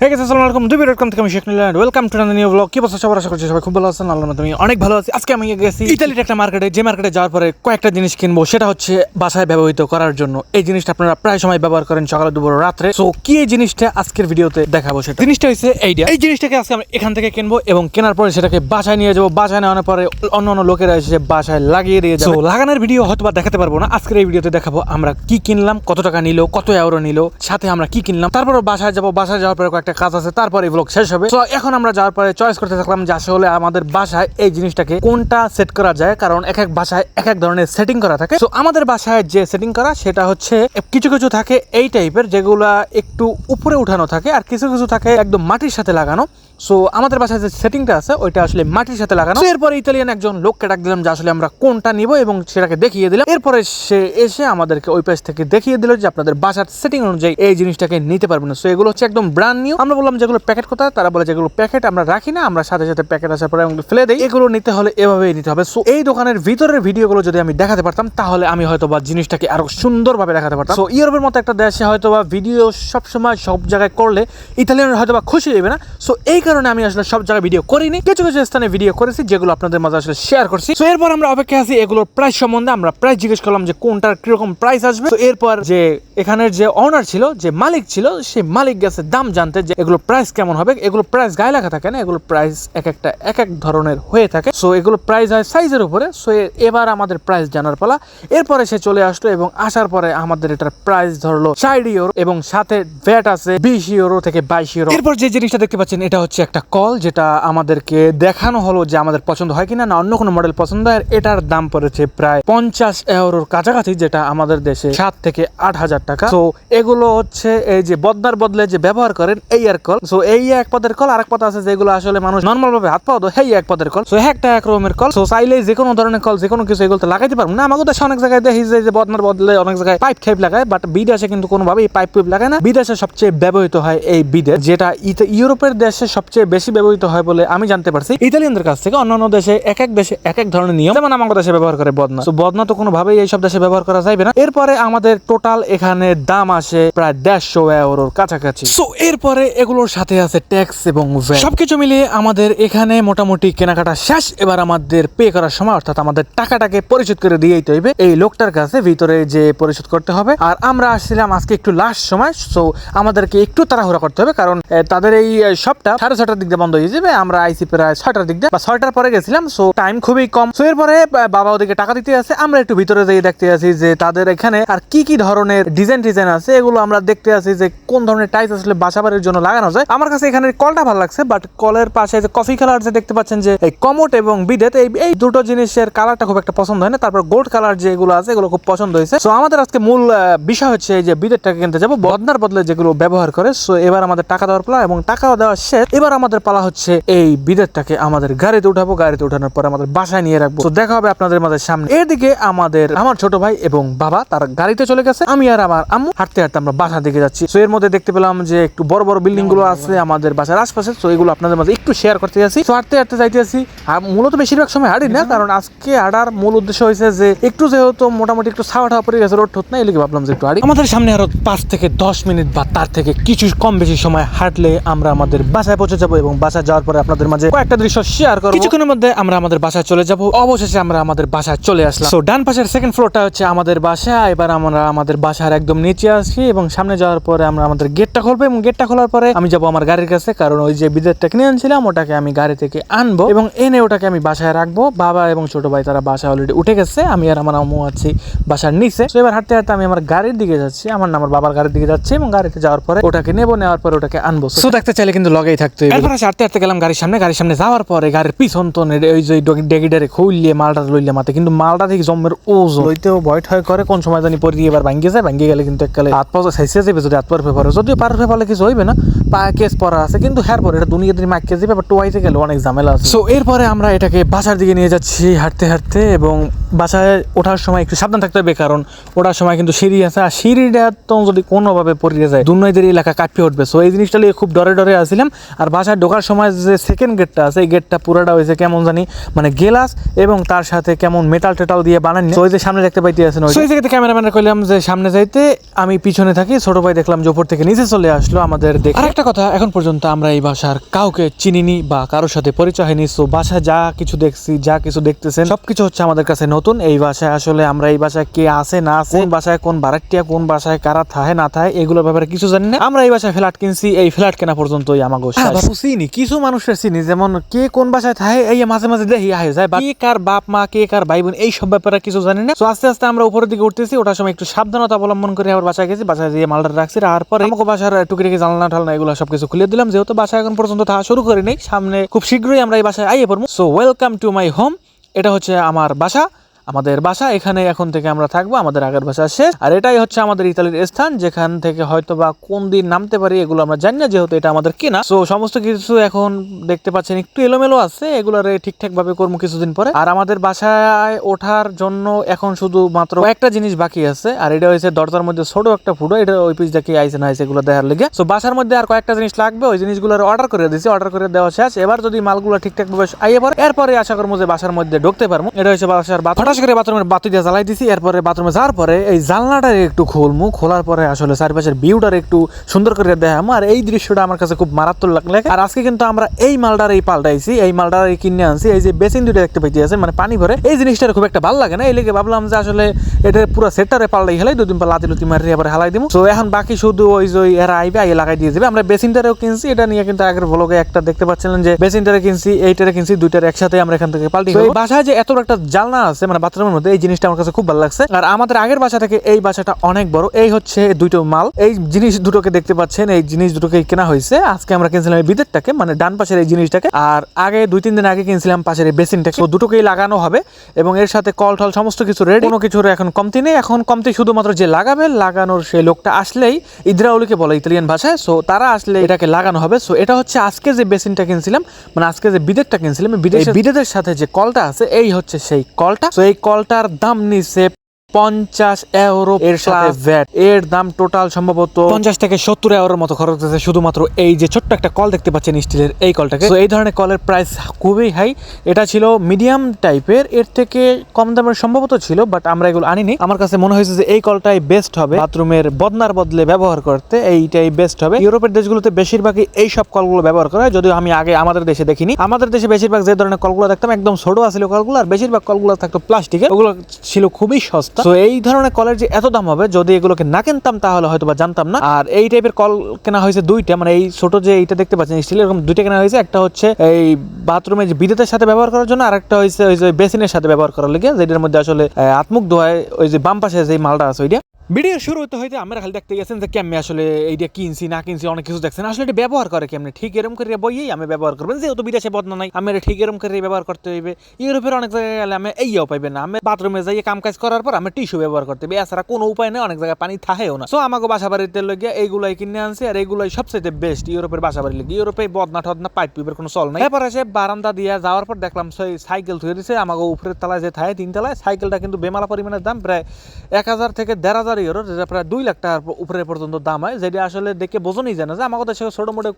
হে গেছে আসসালামু আলাইকুম। দুবি ডট কম থেকে আমি শেখ নিলাম। ওয়েলকাম টু নিউ ব্লগ কি বলছো সবার আশা করছি সবাই খুব ভালো আছেন। আল্লাহর মধ্যে আমি অনেক ভালো আছি। আজকে আমি গেছি ইতালির একটা মার্কেটে যে মার্কেটে যাওয়ার পরে কয়েকটা জিনিস কিনবো, সেটা হচ্ছে বাসায় ব্যবহৃত করার জন্য। এই জিনিসটা আপনারা প্রায় সময় ব্যবহার করেন সকালে, দুপুর, রাত্রে। সো কি এই জিনিসটা আজকের ভিডিওতে দেখাবো সেটা? জিনিসটা হচ্ছে এইটা এই জিনিসটাকে আজকে আমি এখান থেকে কিনবো এবং কেনার পরে সেটাকে বাসায় নিয়ে যাব। বাসায় নেওয়ার পরে অন্য অন্য লোকেরা এসে বাসায় লাগিয়ে দিয়ে যাব। লাগানোর ভিডিও হয়তো বা দেখাতে পারব না। আজকের এই ভিডিওতে দেখাবো আমরা কি কিনলাম, কত টাকা নিল, কত এওরো নিল, সাথে আমরা কি কিনলাম। তারপর বাসায় যাব। বাসায় যাওয়ার পরে কয়েকটা কাজ আছে, তারপরে ব্লগ শেষ হবে। তো এখন আমরা যাওয়ার পরে চয়েস করতে থাকলাম যে আসলে আমাদের বাসায় এই জিনিসটাকে কোনটা সেট করা যায়, কারণ এক এক বাসায় এক এক ধরনের সেটিং করা থাকে। তো আমাদের বাসায় যে সেটিং করা, সেটা হচ্ছে কিছু কিছু থাকে এই টাইপের যেগুলা একটু উপরে উঠানো থাকে আর কিছু কিছু থাকে একদম মাটির সাথে লাগানো। সো আমাদের বাসায় যে সেটিংটা আছে, ওইটা আসলে মাটির সাথে লাগানো। এরপরে ইতালিয়ান একজন লোককে ডাক দিলাম যে আসলে আমরা কোনটা নিব এবং সেটাকে দেখিয়ে দিলাম। এরপরে সে এসে আমাদেরকে ওই পেজ থেকে দেখিয়ে দিল যে আপনাদের বাসার সেটিং অনুযায়ী এই জিনিসটাকে নিতে পারবেন সো এগুলো হচ্ছে একদম ব্র্যান্ড নিউ আমরা বললাম যেগুলো প্যাকেট কোথায়? তারা বলে যেগুলো প্যাকেট আমরা রাখি না, আমরা সাথে সাথে প্যাকেট আসার পরে ফেলে দিই। এগুলো নিতে হলে এভাবেই নিতে হবে। সো এই দোকানের ভিতরের ভিডিওগুলো যদি আমি দেখাতে পারতাম, তাহলে আমি হয়তো বা জিনিসটাকে আরও সুন্দরভাবে দেখাতে পারতাম। সো ইউরোপের মতো একটা দেশে হয়তো বা ভিডিও সবসময় সব জায়গায় করলে ইতালিয়ান হয়তো বা খুশি হবে না। সো এই কারণে আমি আসলে সব জায়গায় ভিডিও করিনি। কিছু কিছু স্থানে ভিডিও করেছি, যেগুলো আপনাদের মাঝে আসলে শেয়ার করছি। তো এরপর আমরা অপেক্ষা আছি এগুলোর প্রাইস সম্বন্ধে। আমরা প্রাইস জিজ্ঞেস করলাম যে কোনটার কীরকম প্রাইস আসবে। তো এরপর যে এখানের যে অনার ছিল, যে মালিক ছিল, সেই মালিক গেছে দাম জানতে যে এগুলো প্রাইস কেমন হবে। এগুলো প্রাইস গায়ে লেখা থাকে না এগুলো প্রাইস এক একটা, এক এক ধরনের হয়ে থাকে। সো এগুলো প্রাইস হয় সাইজের উপরে। সো এবার আমাদের প্রাইস জানার পালা। এরপরে সে চলে আসলো এবং আসার পরে আমাদের এটার প্রাইস ধরলো ষাট ইউরো এবং সাথে ভ্যাট আছে বিশ ইউরো থেকে বাইশ ইউরো এরপর যে জিনিসটা দেখতে পাচ্ছেন, এটা হচ্ছে একটা কল যেটা আমাদেরকে দেখানো হলো যে আমাদের পছন্দ হয় কিনা না, অন্য কোনো মডেল পছন্দ হয় এটার দাম পড়েছে প্রায় পঞ্চাশ ইউরোর কাছাকাছি, যেটা আমাদের দেশে সাত থেকে আট হাজার টাকা। তো এগুলো হচ্ছে এই যে বদনার বদলে যে ব্যবহার করেন এই আর কল সো এই এক পদের কল আর এক পদ আছে যেগুলো আসলে মানুষ নর্মাল ভাবে হাত পাওয়া হেই এক পদের কল সো একটা এক রকমের কল সো চাইলে যে কোনো ধরনের কল যে কোনো কিছু এগুলো লাগাইতে পারব না। আমাকে দেশে অনেক জায়গায় দেখি যে- বদনার বদলে অনেক জায়গায় পাইপ টাইপ লাগায় বাট বিদেশে কিন্তু কোনোভাবেই পাইপ পাইপ লাগায় না। বিদেশে সবচেয়ে ব্যবহৃত হয় এই বিদেশ, যেটা ইউরোপের দেশে সবচেয়ে বেশি ব্যবহৃত হয় বলে আমি জানতে পারছি। ইতালিয়ানদের কাছ থেকে অন্যান্য দেশে এক এক দেশে এক এক ধরনের নিয়ম, যেমন আমাদের দেশে ব্যবহার করে বদনা। তো বদনা তো কোনোভাবেই এই সব দেশে ব্যবহার করা যাবে না। এরপরে আমাদের টোটাল এখানে দাম আসে প্রায় দেড়শো ইউরোর কাছাকাছি। সো এরপরে এগুলোর সাথে আছে ট্যাক্স এবং সবকিছু মিলিয়ে আমাদের এখানে মোটামুটি কেনাকাটা শেষ। এবার আমাদের পে করার সময়, অর্থাৎ আমাদের টাকাটাকে পরিশোধ করে দিয়েই তো হইবে। এই লোকটার কাছে ভিতরে যে পরিশোধ করতে হবে। আর আমরা আসছিলাম আজকে একটু লাস্ট সময় সো আমাদেরকে একটু তাড়াহুড়া করতে হবে, কারণ তাদের এই শপটা সাড়ে ছটার দিক দিয়ে বন্ধ হয়ে যাবে। আমরা আইসি প্রায় ছয়টার দিক দিয়ে। বা ছয়টার পরে গেছিলাম সো টাইম খুবই কম। সো এরপরে বাবা ওদিকে টাকা দিতে আছে আমরা একটু ভিতরে যেয়ে দেখতে আছি যে তাদের এখানে আর কি কি ধরনের ডিজাইন ডিজাইন আছে। এগুলো আমরা দেখতে আছি যে কোন ধরনের টাইলস আসলে বাসা বাড়ির জন্য লাগানো যায়। আমার কাছে এখানে কলটা ভালো লাগছে বাট কলের পাশে যে কফি কালার যে দেখতে পাচ্ছেন যে এই কমোট এবং বিদেত এই এই দুটো জিনিসের কালারটা খুব একটা পছন্দ হয় না। তারপর গোল্ড কালার যেগুলো আছে, এগুলো খুব পছন্দ হয়েছে। সো আমাদের আজকে মূল বিষয় হচ্ছে এই যে বিদেরটাকে কিনতে যাব। বদনার বদলে যেগুলো ব্যবহার করে সো এবার আমাদের টাকা দেওয়ার পালা এবং টাকা দেওয়া শেষ। এবার আমাদের পালা হচ্ছে এই বিদেরটাকে আমাদের গাড়িতে উঠাবো, গাড়িতে উঠানোর পরে আমাদের বাসায় নিয়ে রাখব। তো দেখা হবে আপনাদের মাঝে সামনে। এদিকে আমাদের, আমার ছোট ভাই এবং বাবা, তার গাড়িতে চলে গেছে। আমি আর আমার আম্মু হাঁটতে হাঁটতে আমরা বাসার দিকে যাচ্ছি। সো এর মধ্যে দেখতে পেলাম যে একটু বড় বড় বিল্ডিংগুলো আছে আমাদের বাসার আশপাশে। তো এগুলো আপনাদের মাঝে একটু শেয়ার করতে যাচ্ছি। তো হাঁটতে হাঁটতে যাইতে আছি আর মূলত বেশিরভাগ সময় হাঁটি না, কারণ আজকে হাঁটার মূল উদ্দেশ্য হয়েছে যে একটু যেহেতু মোটামুটি একটু ছাওয়া ঠাওয়া পড়ে গেছে রোড ঠোঁট না এলিকে ভাবলাম যে একটু হাঁটি। আমাদের সামনে আরও পাঁচ থেকে দশ মিনিট বা তার থেকে কিছু কম বেশি সময় হাঁটলে আমরা আমাদের বাসায় পৌঁছে যাব এবং বাসায় যাওয়ার পরে আপনাদের মাঝে কয়েকটা দৃশ্য শেয়ার করব। কিছুক্ষণের মধ্যে আমরা আমাদের বাসায় চলে যাব। অবশেষে আমরা আমাদের বাসায় চলে আসলাম। তো ডান পাশের সেকেন্ড ফ্লোরটা হচ্ছে আমাদের বাসা এবার আমরা আমাদের বাসার একদম নিচে আসি এবং সামনে যাওয়ার পরে আমরা আমাদের গেটটা খুলবো এবং গেটটা খোলার পরে আমি যাব আমার গাড়ির কাছে কারণ ওই যে বিদ্যুৎটা কিনে আনছিলাম ওটাকে আমি গাড়ি থেকে আনব এবং এনে ওটাকে আমি বাসায় রাখব। বাবা এবং ছোট ভাই তারা বাসায় অলরেডি উঠে গেছে। আমি আর আমার আম্মু আছি বাসার নিচে। তো এবার হাঁটতে হাঁটতে আমি আমার গাড়ির দিকে যাচ্ছি। আমার আমার বাবার গাড়ির দিকে যাচ্ছি এবং গাড়িতে যাওয়ার পরে ওটাকে নেব নেওয়ার পরে ওটাকে আনব। সো দেখতে চাইলে কিন্তু লগেই থাকতে হবে এরপর হাঁটতে হাঁটতে গেলাম গাড়ির সামনে। গাড়ির সামনে যাওয়ার পরে গাড়ির পিছন তো ওই যে ডেগিডারে খুললে মালটা লইলে মাথা কিন্তু মালটা থেকে জম্মের ওজন। লইতেও ভয় ঠয় করে কোন সময় জানি পরে এবার ভাঙ্গি যায়। ভাঙ্গি গেলে কিন্তু এককালে হাত পাওয়া সাইসে যাবে যদি হাত পাওয়ার পেপারে যদিও পার পেপারে কিছু হইবে না পা কেস পরা আছে। কিন্তু হ্যার পরে এটা দুনিয়া দিন মাইকে যাবে বা টোয়াইতে গেলে অনেক ঝামেলা আছে। সো এরপরে আমরা এটাকে বাসার দিকে নিয়ে যাচ্ছি হাঁটতে হাঁটতে এবং বাসায় ওঠার সময় একটু সাবধান থাকতে হবে। কারণ ওঠার সময় কিন্তু সিঁড়ি আছে। আর সিঁড়িটা তো যদি কোনোভাবে পড়িয়ে যায় দুর্নয়দের এলাকা কাঁপিয়ে উঠবে। সো এই জিনিসটা নিয়ে খুব ডরে ডরে আসছিলাম। আর বাসায় ঢোকার সময় যে সেকেন্ড গেটটা আছে এই গেটটা পুরাটা হয়েছে কেমন জানি মানে গেলাস এবং তার সাথে কেমন মেটাল টেটাল দিয়ে বানানি ওই যে সামনে দেখতে পাইতে আছেন ওই জায়গাতে ক্যামেরাম্যানের কইলাম যে সামনে যাইতে আমি পিছনে থাকি ছোট ভাই দেখলাম যে উপর থেকে নিচে চলে আসলো আমাদের দেখে আরেকটা কথা এখন পর্যন্ত আমরা এই বাসার কাউকে চিনিনি বা কারোর সাথে পরিচয় হয়নি সো বাসায় যা কিছু দেখছি যা কিছু দেখতেছেন সবকিছু হচ্ছে আমাদের কাছে নতুন। এই বাসায় আসলে আমরা এই বাসায় কে আছে না আছে কোন বাসায় কোন বারাটিয়া কোন বাসায় কারা থাহে না থাহে এগুলোর ব্যাপারে কিছু জানি না। আমরা এই বাসায় ফ্ল্যাট কিনছি এই ফ্ল্যাট কেনা পর্যন্তই আমাকে বাপু চিনি, কিছু মানুষের চিনি, যেমন কে কোন বাসায় থাকে, এই মাঝে মাঝে দেখি, আহে, যায় কে কার বাপ, মা, কে কার ভাই বোন, এই সব ব্যাপারে কিছু জানি না। তো আস্তে আস্তে আমরা উপরের দিকে উঠতেছি ওটার সময় একটু সাবধানতা অবলম্বন করে আবার বাসায় গেছি, বাসায় দিয়ে মালটা রাখছি তারপরে আমাকে বাসার টুকিটাকি জানলা টালনা এগুলো সবকিছু খুলে দিলাম, যেহেতু বাসা এখন পর্যন্ত থাকা শুরু করি নেই সামনে খুব শীঘ্রই আমরা এই বাসায় আইয়ে পড়ব। So welcome to my home এটা হচ্ছে আমার বাসা। আমাদের বাসা, এখানে এখন থেকে আমরা থাকব, আমাদের আগের বাসা শেষ। আর এটাই হচ্ছে আমাদের ইতালির স্থান, যেখান থেকে হয়তো বা কোন দিন নামতে পারি এগুলো আমরা জানি না, যেহেতু এটা আমাদের কেনা। সো সমস্ত কিছু এখন দেখতে পাচ্ছেন, একটু এলোমেলো আছে, এগুলোরে ঠিকঠাক ভাবে করব কিছুদিন পরে। আর আমাদের বাসায় ওঠার জন্য এখন শুধু মাত্র একটা জিনিস বাকি আছে, আর এটা হয়েছে দরজার মধ্যে ছোট একটা ফুটো, এটা ওই পিস দেখে আইসে না আইসে এগুলো দেখার লেগে। সো বাসার মধ্যে আর কয়েকটা জিনিস লাগবে, ওই জিনিসগুলো অর্ডার করে দিয়েছি অর্ডার করে দেওয়া শেষ। এবার যদি মালগুলো ঠিকঠাক ভাবে আইয়ে পরে এরপরে আশা করব যে বাসার মধ্যে ঢুকতে পারব। এটা হচ্ছে বাসার বাথ হঠাৎ করে বাথরুমের বাতি দিয়ে জ্বালাই দিছি। এরপরে বাথরুমে যাওয়ার পরে এই জানলাটা একটু খুলমু। খোলার পরে আসলে চারপাশের ভিউটার একটু সুন্দর করে দেখামু। আর এই দৃশ্যটা আমার কাছে খুব মারাত্মক লাগলে আর আজকে কিন্তু আমরা এই মালটার এই পাল্টাইছি। এই মালটার এই কিনে আনছি। এই যে বেসিন দুটো দেখতে পাইতে আছে মানে পানি ভরে। এই জিনিসটা খুব একটা ভালো লাগে না। এই লেগে ভাবলাম যে আসলে এটা পুরো সেটটারে পাল্টাই হেলাই দুদিন পর লাতি লুতি মারি আবার হালাই দিব তো এখন বাকি শুধু ওই যে এরা আইবে আইয়ে লাগাই দিয়ে যাবে। আমরা বেসিনটারেও কিনছি। এটা নিয়ে কিন্তু আগের ভ্লগে একটা দেখতে পাচ্ছিলেন যে বেসিনটারে কিনছি এইটারে কিনছি দুইটার একসাথে আমরা এখান থেকে পাল্টি বাসায় যে এত একটা জালনা আছে মানে বাথরুমের মধ্যে, এই জিনিসটা আমার কাছে খুব ভালো লাগছে। আর আমাদের আগের বাসা থেকে এই বাসাটা অনেক বড়। এই হচ্ছে দুটো মাল। এই জিনিস দুটোকে দেখতে পাচ্ছেন, এই জিনিস দুটোকে কেনা হয়েছে। আজকে আমরা কিনছিলাম এই বিদ্যুৎটাকে মানে ডান পাশের এই জিনিসটাকে। আর আগে দুই তিন দিন আগে কিনছিলাম পাশের এই বেসিনটাকে। তো দুটোকেই লাগানো হবে এবং এর সাথে কল টল সমস্ত কিছু রেডি কোনো কিছুর এখন কমতি নেই। এখন কমতি শুধুমাত্র যে লাগাবে, লাগানোর সেই লোকটা আসলেই ইদ্রাউলিকে বলে ইতালিয়ান ভাষায়। সো তারা আসলে এটাকে লাগানো হবে। সো এটা হচ্ছে আজকে যে বেসিনটা কিনছিলাম মানে আজকে যে বিদ্যুৎটা কিনছিলাম বিদ্যুৎ সাথে যে কলটা আছে, এই হচ্ছে সেই কলটা। তো এই কলটার দাম নিচ্ছে পঞ্চাশ ইউরো এর সাথে ভ্যাট এর দাম টোটাল সম্ভবত পঞ্চাশ থেকে সত্তর ইউরোর মতো খরচ হচ্ছে। শুধুমাত্র এই যে ছোট্ট একটা কল দেখতে পাচ্ছেন স্টিলের এই কলটাকে তো এই ধরনের কলের প্রাইস খুবই হাই এটা ছিল মিডিয়াম টাইপের এর। থেকে কম দামের সম্ভবত ছিল বাট আমরা এগুলো আনিনি। আমার কাছে মনে হয়েছে যে এই কলটাই বেস্ট হবে। বাথরুমের বদনার বদলে ব্যবহার করতে এইটাই বেস্ট হবে। ইউরোপের দেশগুলোতে বেশিরভাগই এই সব কলগুলো ব্যবহার করা হয়। যদিও আমি আগে আমাদের দেশে দেখিনি। আমাদের দেশে বেশিরভাগ যে ধরনের কলগুলো দেখতাম একদম ছোট আছিল কলগুলো আর বেশিরভাগ কলগুলো থাকতো প্লাস্টিকের ওগুলো ছিল খুবই সস্তা। তো এই ধরনের কলের যে এত দাম হবে, যদি এগুলোকে না কিনতাম, তাহলে হয়তো বা জানতাম না। আর এই টাইপের কল কেনা হয়েছে দুইটা মানে এই ছোট যে এইটা দেখতে পাচ্ছেন স্টিল এরকম দুইটা কেনা হয়েছে। একটা হচ্ছে এই বাথরুমে যে বিদ্যুতের সাথে ব্যবহার করার জন্য আর একটা হয়েছে ওই যে বেসিনের সাথে ব্যবহার করার লেগে, যেটার মধ্যে আসলে আত্মুক ধোয়ায় ওই যে বাম পাশে যে মালটা আছে ওইটা। ভিডিও শুরু হতে হইতে আমরা খালি দেখতে গেছেন যে কেমনি আসলে এইটা কিনছি, না কিনছি, অনেক কিছু দেখছেন। আসলে এটা ব্যবহার করে কেমনি? ঠিক এরকম করে বইয়েই আমি ব্যবহার করবেন যেহেতু বিদেশে বদনা নাই, আমি এটা ঠিক এরকম করে ব্যবহার করতে হইবে। ইউরোপের অনেক জায়গায় গেলে আমি এইও পাইবেন না। আমি বাথরুমে যাই কাম কাজ করার পর আমি টিস্যু ব্যবহার করতে হবে এছাড়া কোনো উপায় নেই, অনেক জায়গায় পানি থাকেও না। সো আমাকে বাসা বাড়িতে লগে এইগুলাই কিনে আনছি, আর এইগুলাই সবচেয়ে বেস্ট ইউরোপের বাসা বাড়ি লেগে ইউরোপে বদনা টদনা পাইপ পিপের কোনো চল নাই। এরপর এসে বারান্দা দিয়ে যাওয়ার পর দেখলাম সেই সাইকেল থুয়ে দিছে। আমাকে উপরের তলায় যে থাকে তিন তলায়, সাইকেলটা কিন্তু বেমালা পরিমাণের দাম, প্রায় এক হাজার থেকে দেড় হাজার ইউরো যেটা প্রায় দুই লাখ টাকার উপরে পর্যন্ত দাম হয়, যেটা আসলে দেখে বোঝনই যায় না। যে আমাদের দেশে ছোট মোটো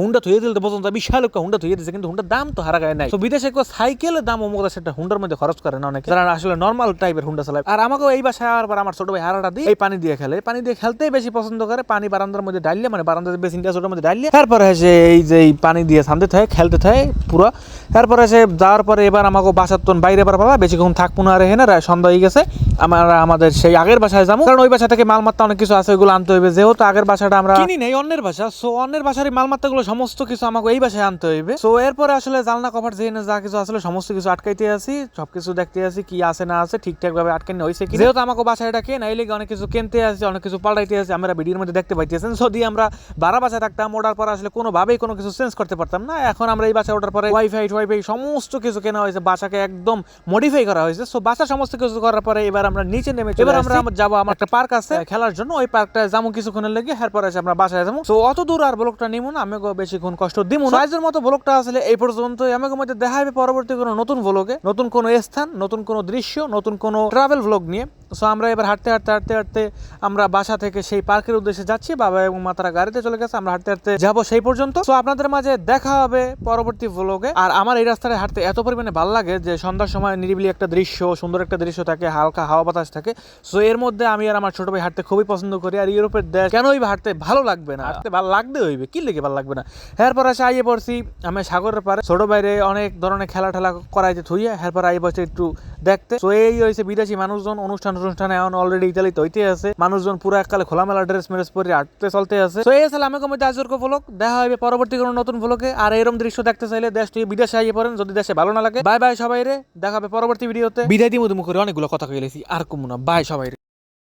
হুন্ডা থুয়ে দিলে বোঝন যায়, বিশাল একটা হুন্ডা থুয়ে দিচ্ছে কিন্তু হুন্ডার দাম তো হারা গায়ে নাই। তো বিদেশে একটা সাইকেলের দাম অমুক সেটা হুন্ডার মধ্যে খরচ করে না অনেক। যারা আসলে নর্মাল টাইপের হুন্ডা চালায়। আর আমাকেও এই বাসায় আর আমার ছোট ভাই হারাটা দিয়ে এই পানি দিয়ে খেলে। পানি দিয়ে খেলতেই বেশি পছন্দ করে, পানি বারান্দার মধ্যে ডাইলে মানে বারান্দার বেসিনটা ছোটোর মধ্যে ডাইলে। তারপরে এসে এই যে পানি দিয়ে শান্তি থাকে, খেলতে থাকে পুরো। তারপরে এসে যাওয়ার পরে এবার আমাকে বাসার তোন বাইরে বার পাবা বেশিক্ষণ থাকব না রেহে না সন্ধ্যা হয়ে গেছে। আমরা, আমাদের সেই আগের বাসায় যাব। কারণ ওই বাসা থেকে মালমাত্তা অনেক কিছু আছে ওইগুলো আনতে হইবে। যেহেতু আগের বাসাটা আমরা কিনি নেই অন্যের বাসা। সো অন্যের বাসার মালমাত্তা গুলো সমস্ত কিছু আমাকে এই বাসায় আনতে হইবে। সো এরপরে আসলে জালনা কভার যেখানে যা কিছু আসলে সমস্ত কিছু আটকাইতে আছি। সবকিছু দেখতে আছি কি আছে না আছে ঠিকঠাক ভাবে আটকানো হয়েছে কি যেহেতু আমাকে বাসায় এটা কেন এই লেগে অনেক কিছু কিনতে আছে অনেক কিছু পাল্টাইতে আছে আমরা ভিডিওর মধ্যে দেখতে পাইতেছেন। যদি আমরা বারা বাসায় থাকতাম ওটার পর আসলে কোনোভাবেই কোনো কিছু চেঞ্জ করতে পারতাম না। এখন আমরা এই বাসায় ওঠার পরে ওয়াইফাই ওয়াইফাই সমস্ত কিছু কেনা হয়েছে বাসাকে একদম মডিফাই করা হয়েছে। সো বাসা সমস্ত কিছু করার পরে এবার আমরা নিচে নেমে এবার আমরা যাব আমার একটা পার্ক আছে খেলার জন্য ওই পার্কটা যাব কিছুক্ষণের লেগে এরপর এসে আমরা বাসায় যাব। তো অত দূর আর ব্লকটা নিমু না আমাকে বেশিক্ষণ কষ্ট দিব না। আজের মতো ব্লকটা আসলে এই পর্যন্ত আমাকে মধ্যে দেখা হবে পরবর্তী কোনো নতুন ব্লগে নতুন কোনো স্থান নতুন কোনো দৃশ্য নতুন কোনো ট্রাভেল ব্লগ নিয়ে। সো আমরা এবার হাঁটতে হাঁটতে হাঁটতে হাঁটতে আমরা বাসা থেকে সেই পার্কের উদ্দেশ্যে যাচ্ছি। বাবা এবং মা তারা গাড়িতে চলে গেছে আমরা হাঁটতে হাঁটতে যাব সেই পর্যন্ত। সো আপনাদের মাঝে দেখা হবে পরবর্তী ব্লগে আর আমার এই রাস্তায় হাঁটতে এত পরিমাণে ভালো লাগে যে সন্ধ্যার সময় নিরিবিলি একটা দৃশ্য সুন্দর একটা দৃশ্য থাকে হালকা হাওয়া বাতাস থাকে। সো এর মধ্যে আমি আর আমার আমার ছোট ভাই হাঁটতে খুবই পছন্দ করি আর ইউরোপের দেশ কেনই বা হাঁটতে ভালো লাগবে না? হাঁটতে ভালো লাগতে হইবে কি লেগে ভালো লাগবে না? এরপর আসে আইয়ে পড়ছি আমি সাগরের পারে ছোট বাইরে অনেক ধরনের খেলা ঠেলা করাইতে থুইয়া, এরপর আইয়ে পড়ছি একটু দেখতে। তো এই হয়েছে বিদেশি মানুষজন, অনুষ্ঠান অনুষ্ঠানে এখন অলরেডি ইতালিতে হইতে আছে। মানুষজন পুরো এককালে খোলামেলা ড্রেস মেরেস পরে হাঁটতে চলতে আছে। তো এই আসলে আমি কমে আজকের ভ্লগ দেখা হবে পরবর্তী কোনো নতুন ভ্লগে আর এরকম দৃশ্য দেখতে চাইলে দেশ থেকে বিদেশে আইয়ে পড়েন, যদি দেশে ভালো না লাগে। বাই বাই সবাই রে দেখা হবে পরবর্তী ভিডিওতে বিদায় দিমু করে অনেকগুলো কথা কইলেছি আর কমু না। বাই সবাই